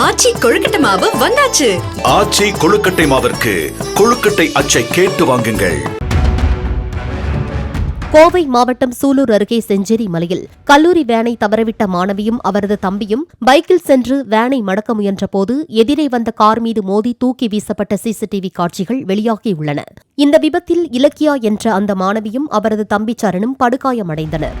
ஆச்சி கொழுக்கட்டை மாவு வந்தாச்சு. ஆச்சி கொழுக்கட்டை மாவிற்கு கொழுக்கட்டை அச்சை கேட்டு வாங்குங்கள். கோவை மாவட்டம் சூலூர் அருகே செஞ்சேரி மலையில் கல்லூரி வேனை தவறவிட்ட மாணவியும் அவரது தம்பியும் பைக்கில் சென்று வேனை மடக்க முயன்றபோது எதிரே வந்த கார் மீது மோதி தூக்கி வீசப்பட்ட சிசிடிவி காட்சிகள் வெளியாகியுள்ளன. இந்த விபத்தில் இலக்கியா என்ற அந்த மாணவியும் அவரது தம்பி சரணும் படுகாயமடைந்தனர்.